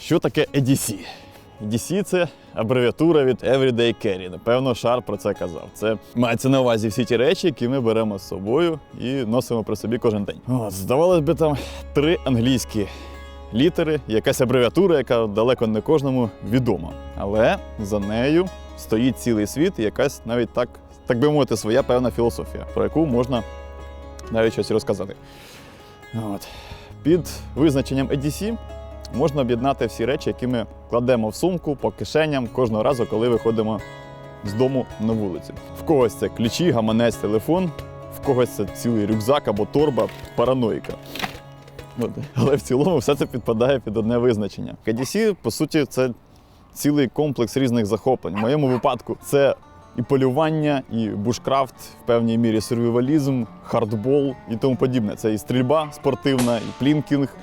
Що таке EDC? EDC – це абревіатура від Everyday Carry. Напевно, Шар про це казав. Це мається на увазі всі ті речі, які ми беремо з собою і носимо при собі кожен день. От, здавалось би, там три англійські літери, якась абревіатура, яка далеко не кожному відома. Але за нею стоїть цілий світ і якась навіть так, так би мовити, своя певна філософія, про яку можна навіть щось розказати. От. Під визначенням EDC можна об'єднати всі речі, які ми кладемо в сумку по кишеням кожного разу, коли виходимо з дому на вулицю. В когось це ключі, гаманець, телефон, в когось це цілий рюкзак або торба, параноїка. Але в цілому все це підпадає під одне визначення. EDC, по суті, це цілий комплекс різних захоплень. В моєму випадку це і полювання, і бушкрафт, в певній мірі сурвівалізм, хардбол і тому подібне. Це і стрільба спортивна, і плінкінг,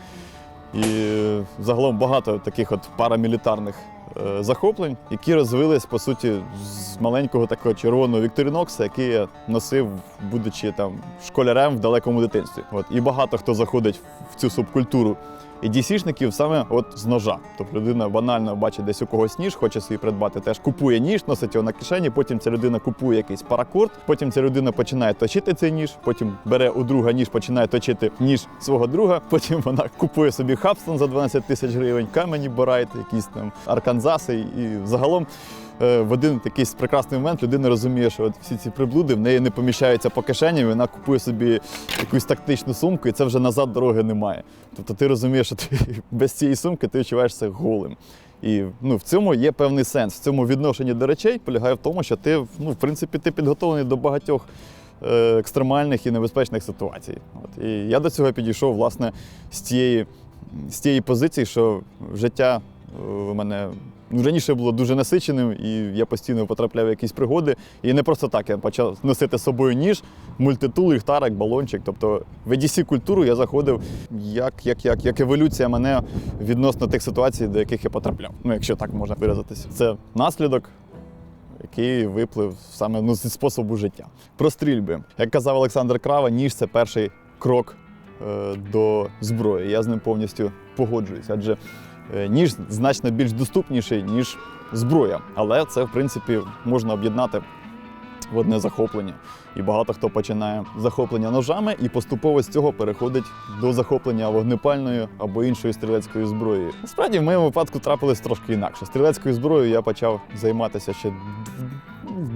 і загалом багато таких от парамілітарних е, захоплень, які розвились по суті з маленького такого червоного Вікторінокса, який я носив, будучи там школярем в далекому дитинстві. От і багато хто заходить в цю субкультуру. І дісішників саме от з ножа. Тобто людина банально бачить десь у когось ніж, хоче собі придбати, теж купує ніж, носить його на кишені, потім ця людина купує якийсь паракорд, потім ця людина починає точити цей ніж, потім бере у друга ніж, починає точити ніж свого друга, потім вона купує собі хабстон за 12 тисяч гривень, камені Борайт, якісь там арканзаси. І загалом в один такий прекрасний момент людина розуміє, що от всі ці приблуди в неї не поміщаються по кишені, вона купує собі якусь тактичну сумку, і це вже назад дороги немає. Тобто ти розумієш, що ти без цієї сумки ти відчуваєшся голим. І ну, в цьому є певний сенс. В цьому відношенні до речей полягає в тому, що ти, ну, в принципі, ти підготовлений до багатьох е, екстремальних і небезпечних ситуацій. От. І я до цього підійшов власне з тієї, з тієї позиції, що життя е, у мене раніше було дуже насиченим, і я постійно потрапляв в якісь пригоди. І не просто так я почав носити з собою ніж, мультитул, ліхтарик, балончик. Тобто в EDC культуру я заходив як, як, як, як еволюція мене відносно тих ситуацій, до яких я потрапляв. Ну, якщо так можна виразитися. Це наслідок. Який виплив саме ну, зі способу життя. Про стрільби. Як казав Олександр Крава, ніж це перший крок е, до зброї. Я з ним повністю погоджуюсь, адже ніж значно більш доступніший, ніж зброя. Але це, в принципі, можна об'єднати в одне захоплення. І багато хто починає захоплення ножами і поступово з цього переходить до захоплення вогнепальною або іншою стрілецькою зброєю. Насправді, в моєму випадку трапилось трошки інакше. Стрілецькою зброєю я почав займатися ще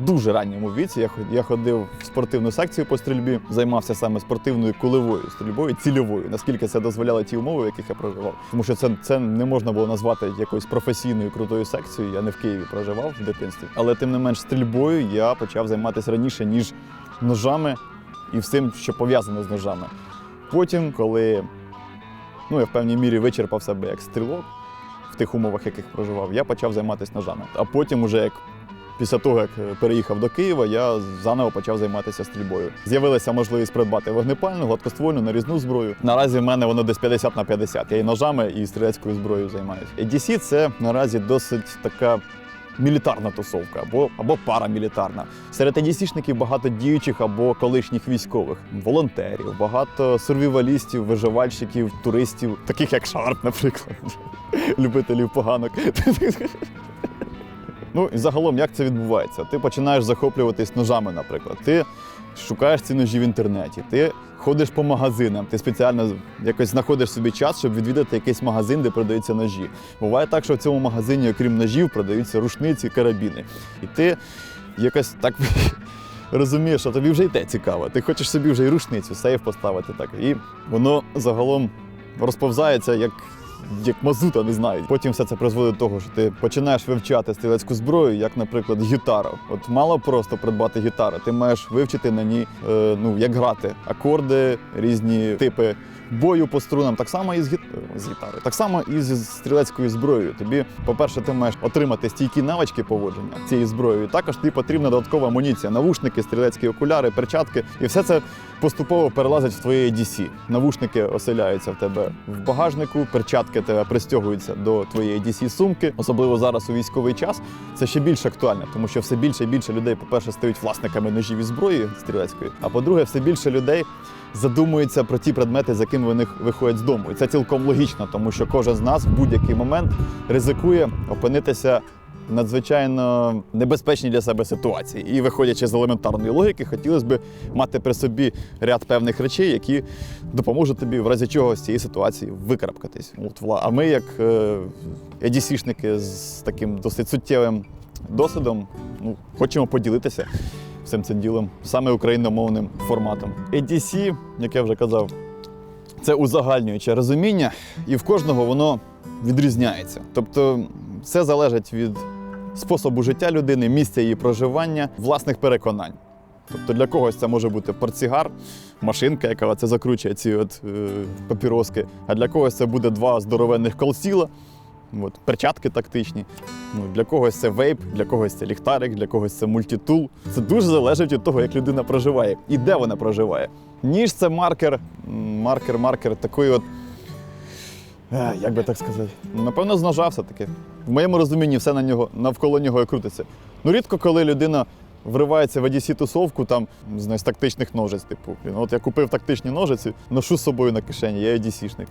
дуже ранньому віці. Я ход- Я ходив в спортивну секцію по стрільбі, займався саме спортивною кулевою стрільбою, цільовою, наскільки це дозволяли ті умови, в яких я проживав. Тому що це, це не можна було назвати якоюсь професійною крутою секцією. Я не в Києві проживав в дитинстві. Але тим не менш стрільбою я почав займатися раніше, ніж ножами і всім, що пов'язано з ножами. Потім, коли ну, я в певній мірі вичерпав себе як стрілок в тих умовах, в яких проживав, я почав займатися ножами. А потім, уже як після того, як е, переїхав до Києва, я заново почав займатися стрільбою. З'явилася можливість придбати вогнепальну, гладкоствольну, нарізну зброю. Наразі в мене воно десь 50 на 50. Я і ножами, і стрілецькою зброєю займаюся. EDC – це наразі досить така. Мілітарна тусовка або, або парамілітарна. Серед EDC-шників багато діючих або колишніх військових, волонтерів, багато сурвівалістів, виживальщиків, туристів, таких як Шарп, наприклад, любителів поганок. Ну і загалом, як це відбувається? Ти починаєш захоплюватись ножами, наприклад. Ти шукаєш ці ножі в інтернеті, ти ходиш по магазинам, ти спеціально якось знаходиш собі час, щоб відвідати якийсь магазин, де продаються ножі. Буває так, що в цьому магазині, окрім ножів, продаються рушниці, карабіни. І ти якось так. Розумієш, що тобі вже й те цікаво. Ти хочеш собі вже й рушницю, сейф поставити так. І воно загалом розповзається як, як мазута, не знаю. Потім все це призводить до того, що ти починаєш вивчати стрілецьку зброю, як, наприклад, гітару. От мало просто придбати гітару, ти маєш вивчити на ній, е, ну як грати, акорди, різні типи бою по струнам. Так само і з, гіт... з гітарою, так само і зі стрілецькою зброєю. Тобі, по-перше, ти маєш отримати стійкі навички поводження цією зброєю. Також тобі потрібна додаткова амуніція, навушники, стрілецькі окуляри, перчатки. І все це поступово перелазить в твоє DC. Навушники оселяються в тебе в багажнику, перчатки тебе пристягуються до твоєї DC сумки. Особливо зараз у військовий час це ще більш актуально, тому що все більше і більше людей, по-перше, стають власниками ножів і зброї стрілецької. А по-друге, все більше людей задумуються про ті предмети, з якими вони виходять з дому. І це цілком логічно, тому що кожен з нас в будь-який момент ризикує опинитися надзвичайно небезпечній для себе ситуації. І виходячи з елементарної логіки, хотілося б мати при собі ряд певних речей, які допоможуть тобі в разі чого з цієї ситуації викарабкатись. От, а ми, як е, едісішники з таким досить суттєвим досвідом, ну, хочемо поділитися всім цим ділом саме україномовним форматом. EDC, як я вже казав, це узагальнююче розуміння, і в кожного воно відрізняється. Тобто, все залежить від способу життя людини, місця її проживання, власних переконань. Тобто для когось це може бути портсігар, машинка, яка це закручує ці от, е, папіроски, а для когось це буде два здоровенних колсіла, от, перчатки тактичні. Ну, для когось це вейп, для когось це ліхтарик, для когось це мультитул. Це дуже залежить від того, як людина проживає і де вона проживає. Ніж це маркер, маркер, маркер такої от. Е, Як би так сказати? Напевно, з все-таки. В моєму розумінні все на нього, навколо нього і крутиться. Ну, рідко, коли людина вривається в одісі тусовку там, з тактичних ножиць. Типу, от я купив тактичні ножиці, ношу з собою на кишені, я adc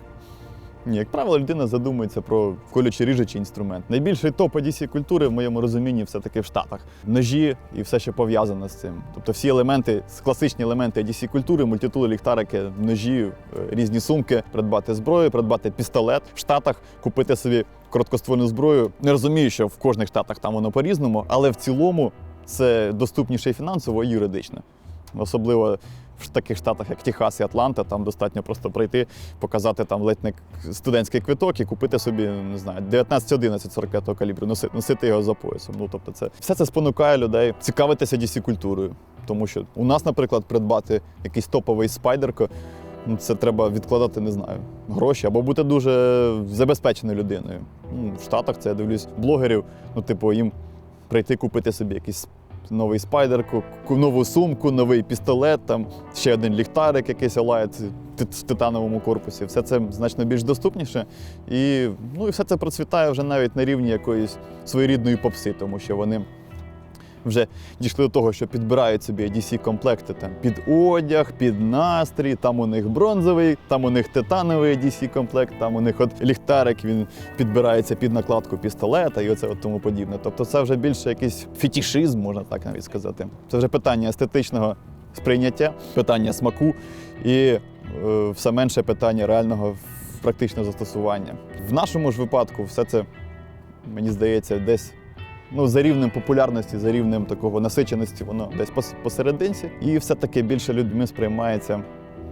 ні, як правило, людина задумується про колючий ріжучий інструмент. Найбільший топ adc культури в моєму розумінні все-таки в Штатах. Ножі і все, що пов'язано з цим. Тобто всі елементи, класичні елементи adc культури, мультитули, ліхтарики, ножі, е, різні сумки, придбати зброю, придбати пістолет в Штатах, купити собі короткоствольну зброю. Не розумію, що в кожних штатах там воно по-різному, але в цілому це доступніше і фінансово, і юридично. Особливо в таких штатах, як Техас і Атланта, там достатньо просто прийти, показати там ледь не студентський квиток і купити собі, не знаю, 19-11 45-го калібру, носити його за поясом. Ну тобто, це все це спонукає людей цікавитися dc культурою. Тому що у нас, наприклад, придбати якийсь топовий спайдерко. Ну, це треба відкладати, не знаю, гроші або бути дуже забезпеченою людиною. Ну, в Штатах це я дивлюсь блогерів, ну, типу, їм прийти купити собі якийсь новий спайдер, нову сумку, новий пістолет, там ще один ліхтарик, якийсь лайт в титановому корпусі. Все це значно більш доступніше. І, ну, і все це процвітає вже навіть на рівні якоїсь своєрідної попси, тому що вони. Вже дійшли до того, що підбирають собі adc комплекти там під одяг, під настрій. Там у них бронзовий, там у них титановий adc комплект, там у них от ліхтарик, він підбирається під накладку пістолета і оце от тому подібне. Тобто це вже більше якийсь фетішизм, можна так навіть сказати. Це вже питання естетичного сприйняття, питання смаку і е, все менше питання реального практичного застосування. В нашому ж випадку все це, мені здається, десь ну, за рівнем популярності, за рівнем такого насиченості, воно десь пос- посерединці. І все-таки більше людьми сприймається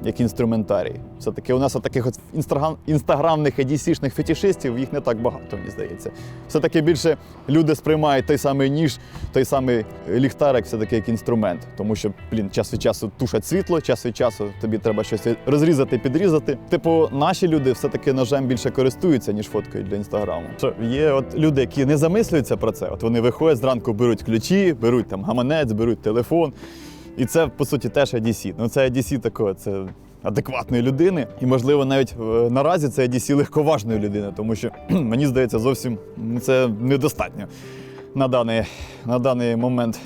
як інструментарій. Все-таки у нас таких от інстаграм, інстаграмних едісішних фетішистів їх не так багато, мені здається. Все-таки більше люди сприймають той самий ніж, той самий ліхтарик, все-таки як інструмент. Тому що, блін, час від часу тушать світло, час від часу тобі треба щось розрізати, підрізати. Типу, наші люди все-таки ножем більше користуються, ніж фоткою для інстаграму. Що є от люди, які не замислюються про це. От вони виходять зранку, беруть ключі, беруть там гаманець, беруть телефон. І це, по суті, теж ADC. Ну, це ADC такого, це адекватної людини. І, можливо, навіть е, наразі це ADC легковажної людини, тому що мені здається, зовсім це недостатньо на даний, на даний момент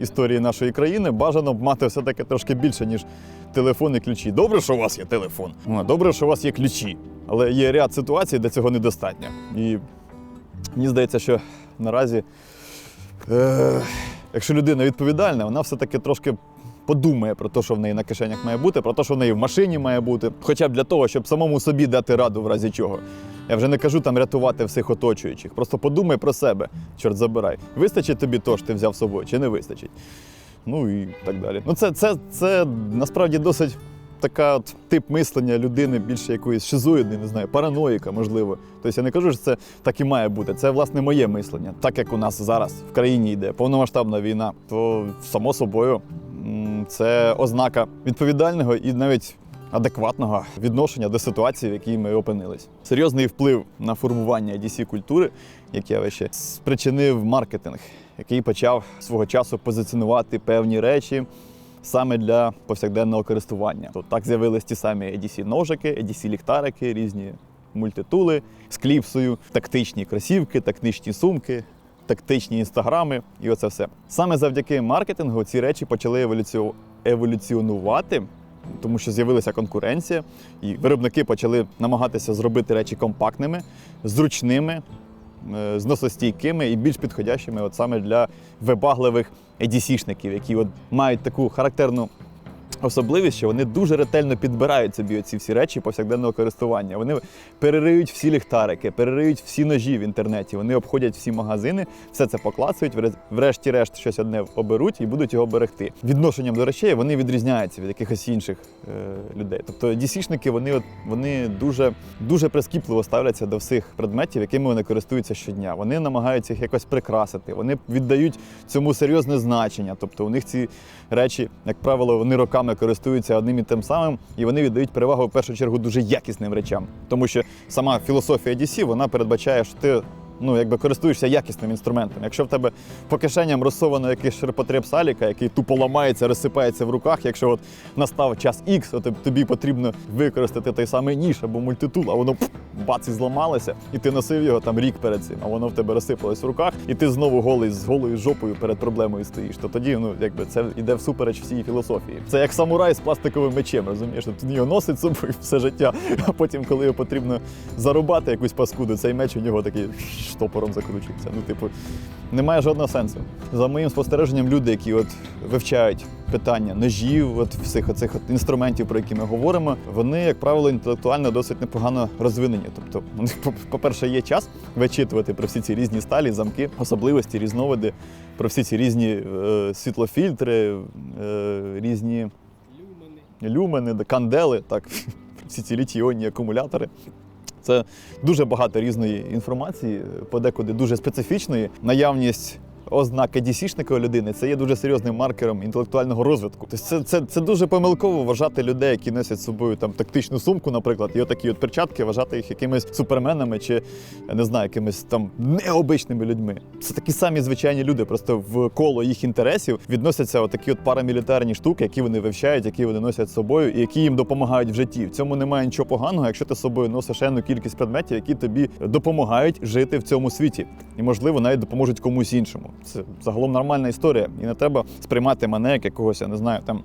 історії нашої країни. Бажано б мати все-таки трошки більше, ніж телефон і ключі. Добре, що у вас є телефон. Добре, що у вас є ключі. Але є ряд ситуацій, де цього недостатньо. І мені здається, що наразі. Е, якщо людина відповідальна, вона все-таки трошки подумає про те, що в неї на кишенях має бути, про те, що в неї в машині має бути, хоча б для того, щоб самому собі дати раду в разі чого. Я вже не кажу там рятувати всіх оточуючих. Просто подумай про себе, чорт забирай. Вистачить тобі то, що ти взяв з собою, чи не вистачить? Ну і так далі. Ну, це, це, це насправді досить така от тип мислення людини, більше якоїсь шизоїдної, не знаю, параноїка, можливо. Тобто я не кажу, що це так і має бути. Це власне моє мислення. Так як у нас зараз в країні йде повномасштабна війна, то само собою це ознака відповідального і навіть. Адекватного відношення до ситуації, в якій ми опинились. Серйозний вплив на формування dc культури, як явище, спричинив маркетинг, який почав свого часу позиціонувати певні речі саме для повсякденного користування. То так з'явились ті самі adc ножики, adc ліхтарики, різні мультитули з кліпсою, тактичні кросівки, тактичні сумки. Тактичні інстаграми і оце все. Саме завдяки маркетингу ці речі почали еволюціо- еволюціонувати тому що з'явилася конкуренція, і виробники почали намагатися зробити речі компактними, зручними, зносостійкими і більш підходящими от саме для вибагливих EDC-шників, які от мають таку характерну особливість, що вони дуже ретельно підбирають собі ці всі речі повсякденного користування. Вони перериють всі ліхтарики, перериють всі ножі в інтернеті, вони обходять всі магазини, все це поклацають, вре- врешті-решт щось одне оберуть і будуть його берегти. Відношенням до речей вони відрізняються від якихось інших е, людей. Тобто дісішники вони, вони дуже, дуже прискіпливо ставляться до всіх предметів, якими вони користуються щодня. Вони намагаються їх якось прикрасити, вони віддають цьому серйозне значення. Тобто у них ці речі, як правило, вони роками користуються одним і тим самим, і вони віддають перевагу в першу чергу дуже якісним речам. Тому що сама філософія DC, вона передбачає, що ти. Ну, якби користуєшся якісним інструментом. Якщо в тебе по кишеням розсовано якийсь ширпотреб саліка, який тупо ламається, розсипається в руках, якщо от настав час X, тоб- тобі потрібно використати той самий ніж або мультитул, а воно пф, бац і зламалося, і ти носив його там рік перед цим, а воно в тебе розсипалось в руках, і ти знову голий з голою жопою перед проблемою стоїш. То тоді, ну якби це йде всупереч всій філософії. Це як самурай з пластиковим мечем, розумієш? Тобто Він його носить собою все життя, а потім, коли його потрібно зарубати якусь паскуду, цей меч у нього такий штопором закручується. Ну, типу, немає жодного сенсу. За моїм спостереженням, люди, які от вивчають питання ножів, от всіх оцих от інструментів, про які ми говоримо, вони, як правило, інтелектуально досить непогано розвинені. Тобто, у них, по- по-перше, є час вичитувати про всі ці різні сталі, замки, особливості, різновиди, про всі ці різні е, світлофільтри, е, різні люмени, да, кандели, так, всі ці літій-іонні акумулятори. Це дуже багато різної інформації, подекуди дуже специфічної. Наявність ознак EDC-шника людини це є дуже серйозним маркером інтелектуального розвитку. Тобто це, це, це дуже помилково вважати людей, які носять з собою там тактичну сумку, наприклад, і отакі от перчатки, вважати їх якимись суперменами чи не знаю, якимись там необичними людьми. Це такі самі звичайні люди, просто в коло їх інтересів відносяться отакі от парамілітарні штуки, які вони вивчають, які вони носять з собою, і які їм допомагають в житті. В цьому немає нічого поганого, якщо ти з собою носиш енну кількість предметів, які тобі допомагають жити в цьому світі, і можливо навіть допоможуть комусь іншому. Це загалом нормальна історія, і не треба сприймати мене як якогось, я не знаю, там.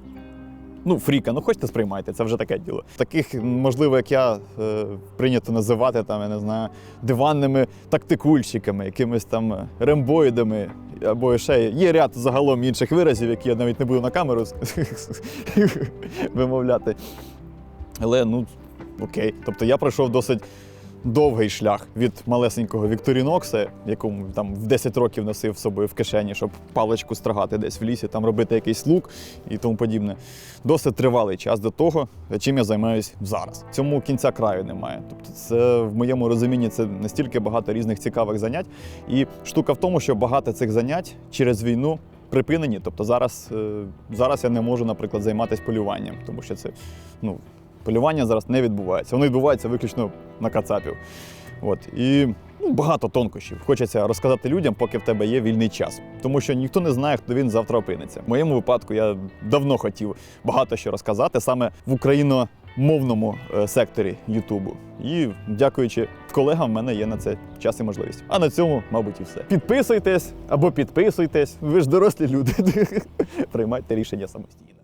Ну, фріка, ну хочете сприймайте, це вже таке діло. Таких, можливо, як я е, прийнято називати там, я не знаю, диванними тактикульщиками, якимись там рембоїдами, або ще є ряд загалом інших виразів, які я навіть не буду на камеру вимовляти. Але ну окей. Тобто я пройшов досить довгий шлях від малесенького Вікторінокса, якому там в 10 років носив собою в кишені, щоб паличку страгати десь в лісі, там робити якийсь лук і тому подібне. Досить тривалий час до того, чим я займаюся зараз. Цьому кінця краю немає. Тобто, це в моєму розумінні це настільки багато різних цікавих занять. І штука в тому, що багато цих занять через війну. Припинені, тобто зараз, е, зараз я не можу, наприклад, займатися полюванням, тому що це ну, полювання зараз не відбувається. Воно відбувається виключно на кацапів. От. І ну, багато тонкощів. Хочеться розказати людям, поки в тебе є вільний час. Тому що ніхто не знає, хто він завтра опиниться. В моєму випадку я давно хотів багато що розказати саме в україномовному е, секторі Ютубу. І дякуючи колегам, в мене є на це час і можливість. А на цьому, мабуть, і все. Підписуйтесь або підписуйтесь. Ви ж дорослі люди. Приймайте рішення самостійно.